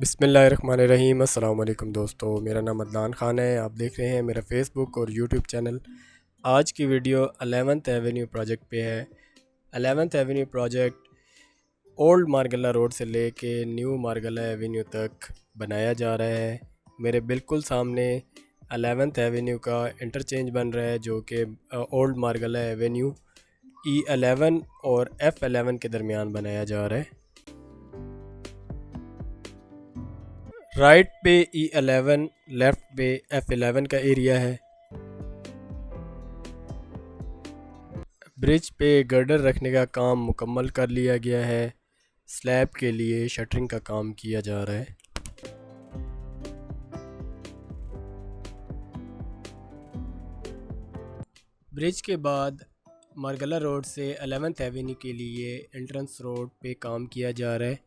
बिसमीम अल्लाम दोस्तों, मेरा नाम अदनान ख़ान है। आप देख रहे हैं मेरा फ़ेसबुक और यूट्यूब चैनल आज की वीडियो अलेवंथ एवेन्यू प्रोजेक्ट पे है। Eleventh avenue project old Margalla road से लेके न्यू मारगला एवेन्यू तक बनाया जा रहा है। मेरे बिल्कुल सामने अलेवंथ एवेन्यू का इंटरचेंज बन रहा है, जो कि old Margalla avenue E eleven और एफ़ एलेवन के दरमियान बनाया जा रहा है। राइट पे ई एलेवन लेफ़्ट पे एफ़ एलेवन का एरिया है। ब्रिज पे गर्डर रखने का काम मुकम्मल कर लिया गया है। स्लैब के लिए शटरिंग का काम किया जा रहा है। ब्रिज के बाद मरगला रोड से एलेवेंथ एवेन्यू के लिए एंट्रेंस रोड पे काम किया जा रहा है।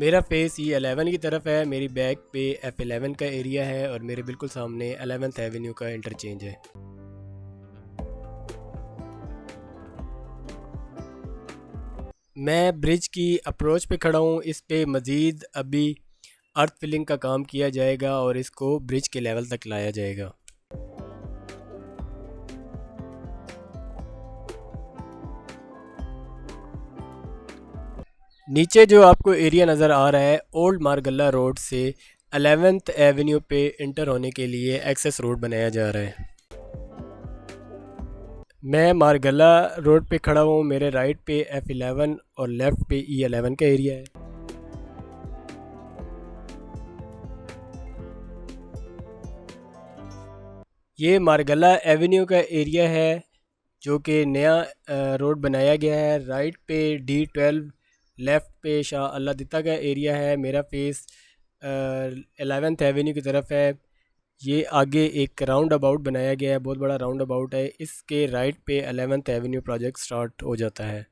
मेरा फेस ये एलेवन की तरफ़ है, मेरी बैक पे एफ़ एलेवन का एरिया है और मेरे बिल्कुल सामने एलेवेंथ एवेन्यू का इंटरचेंज है। मैं ब्रिज की अप्रोच पे खड़ा हूँ, इस पे मज़ीद अभी अर्थ फिलिंग का काम किया जाएगा और इसको ब्रिज के लेवल तक लाया जाएगा। नीचे जो आपको एरिया नज़र आ रहा है ओल्ड मारगल्ला रोड से अलेवेंथ एवेन्यू पे इंटर होने के लिए एक्सेस रोड बनाया जा रहा है। मैं मारगल्ला रोड पे खड़ा हूँ, मेरे राइट पे एफ़ एलेवन और लेफ़्ट पे ई एलेवन का एरिया है। ये मारगला एवेन्यू का एरिया है, जो कि नया रोड बनाया गया है। राइट पे डी ट्वेल्व लेफ़्ट पे शाह अल्लाह दिता का एरिया है, मेरा फेस एलेवेंथ एवेन्यू की तरफ़ है। ये आगे एक राउंड अबाउट बनाया गया है, बहुत बड़ा राउंड अबाउट है। इसके राइट पे अलेवेंथ एवेन्यू प्रोजेक्ट स्टार्ट हो जाता है।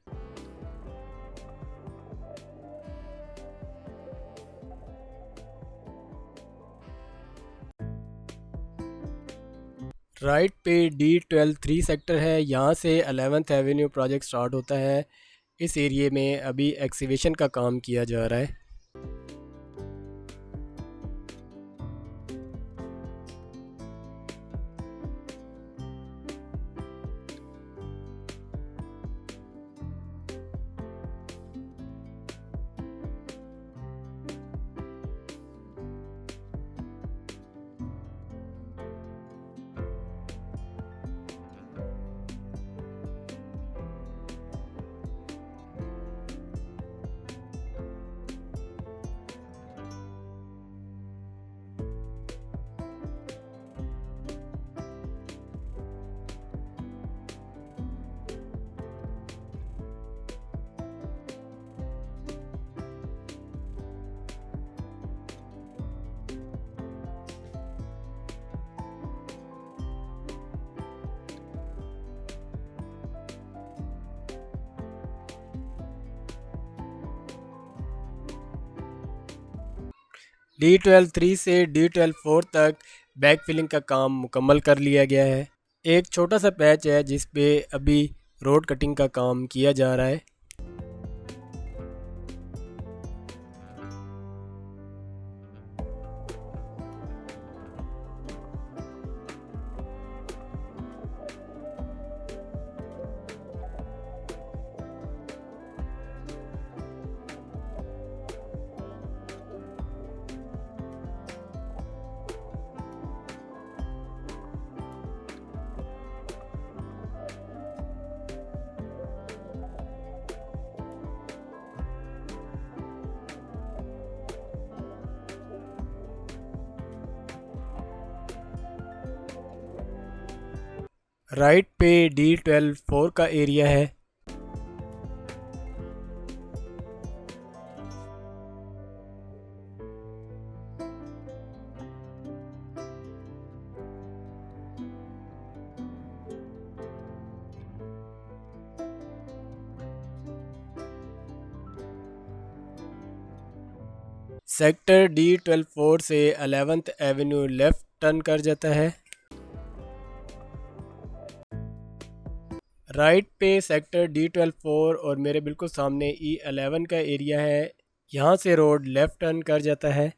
राइट पे डी ट्वेल्व थ्री सेक्टर है, यहाँ से अलेवेंथ एवेन्यू प्रोजेक्ट स्टार्ट होता है। इस एरिए में अभी एक्सीवेशन का काम किया जा रहा है। डी ट्वेल्व थ्री से डी ट्वेल्व फोर तक बैक फिलिंग का काम मुकम्मल कर लिया गया है। एक छोटा सा पैच है जिस पे अभी रोड कटिंग का काम किया जा रहा है। राइट पे डी ट्वेल्व फोर का एरिया है। सेक्टर डी ट्वेल्व फोर से अलेवेंथ एवेन्यू लेफ़्ट टर्न कर जाता है। राइट पे सेक्टर डी ट्वेल्व फोर और मेरे बिल्कुल सामने ई e अलेवन का एरिया है। यहाँ से रोड लेफ़्ट टर्न कर जाता है।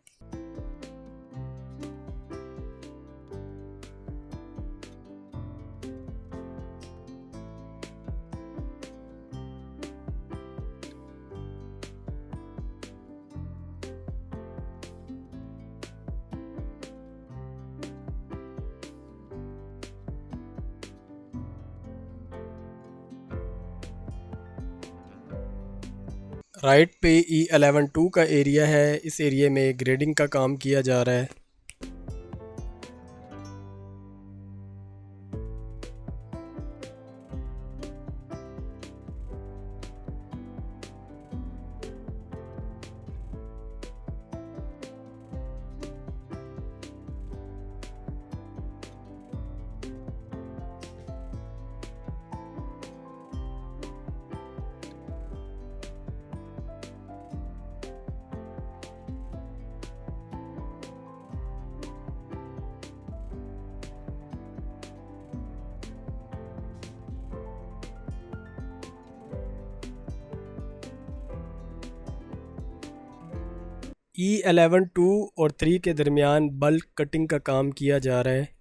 राइट पे ई अलेवन टू का एरिया है। इस एरिया में ग्रेडिंग का काम किया जा रहा है। ई एलेवन टू और थ्री के दरमियान बल्क कटिंग का काम किया जा रहा है।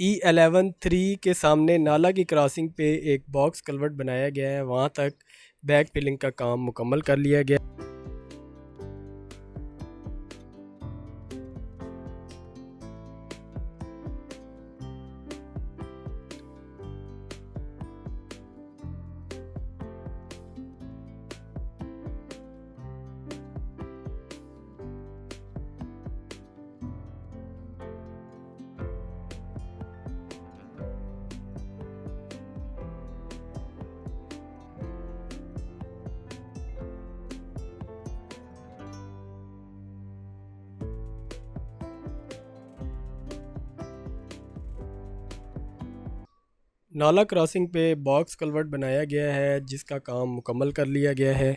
ई एलेवन थ्री के सामने नाला की क्रॉसिंग पे एक बॉक्स कलवर्ट बनाया गया है। वहाँ तक बैक फिलिंग का काम मुकम्मल कर लिया गया। नाला क्रॉसिंग पे बॉक्स कलवर्ट बनाया गया है, जिसका काम मुकम्मल कर लिया गया है।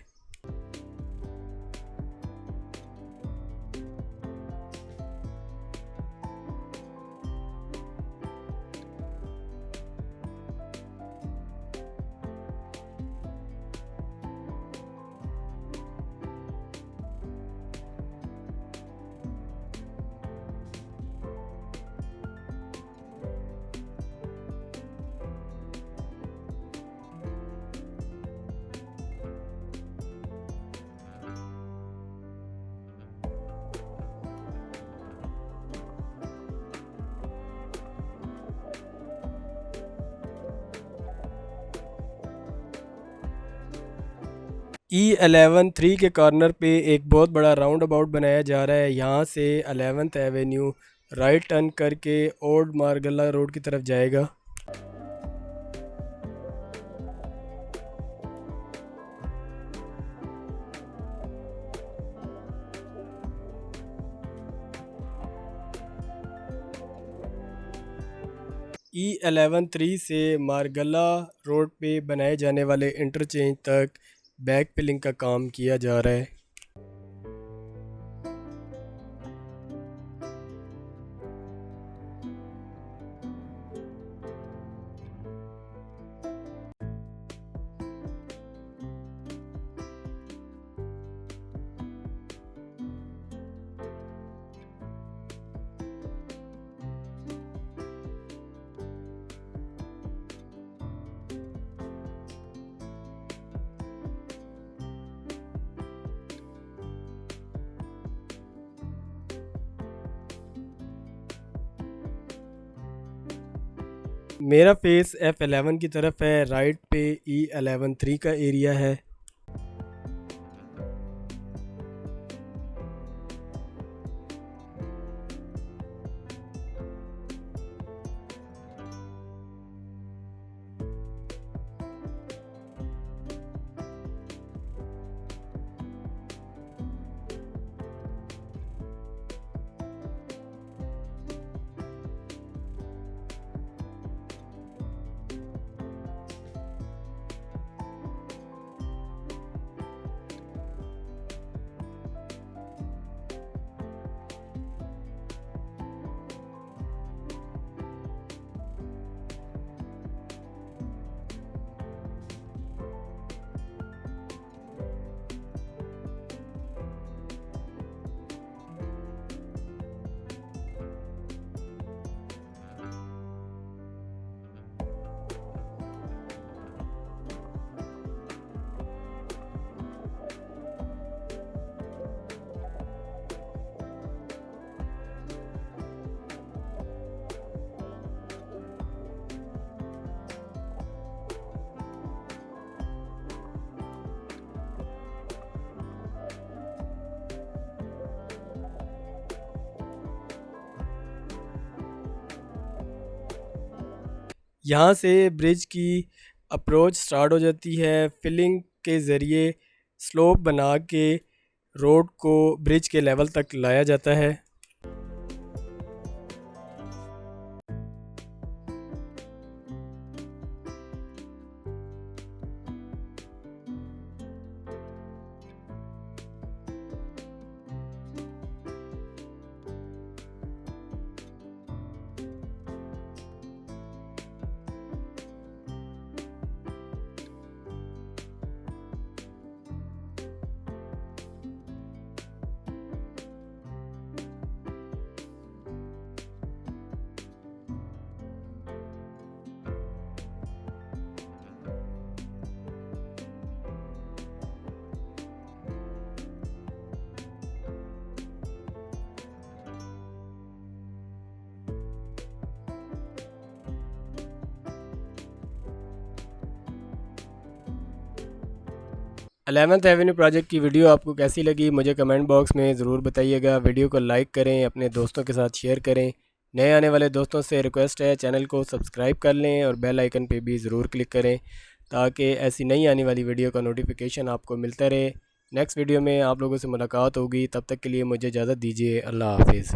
ई एलेवन थ्री के कॉर्नर पे एक बहुत बड़ा राउंड अबाउट बनाया जा रहा है। यहाँ से अलेवंथ एवेन्यू राइट टर्न करके ओल्ड मारगला रोड की तरफ़ जाएगा। ई एलेवन थ्री से मारगला रोड पे बनाए जाने वाले इंटरचेंज तक बैक पिलिंग का काम किया जा रहा है। मेरा फेस एफ़ एलेवन की तरफ़ है राइट पे ई एलेवन थ्री का एरिया है। यहाँ से ब्रिज की अप्रोच स्टार्ट हो जाती है। फिलिंग के ज़रिए स्लोप बना के रोड को ब्रिज के लेवल तक लाया जाता है। 11th एवेन्यू प्रोजेक्ट की वीडियो आपको कैसी लगी, मुझे कमेंट बॉक्स में ज़रूर बताइएगा। वीडियो को लाइक करें, अपने दोस्तों के साथ शेयर करें। नए आने वाले दोस्तों से रिक्वेस्ट है, चैनल को सब्सक्राइब कर लें और बेल आइकन पे भी ज़रूर क्लिक करें, ताकि ऐसी नई आने वाली वीडियो का नोटिफिकेशन आपको मिलता रहे। नेक्स्ट वीडियो में आप लोगों से मुलाकात होगी, तब तक के लिए मुझे इजाज़त दीजिए, अल्लाह हाफिज़।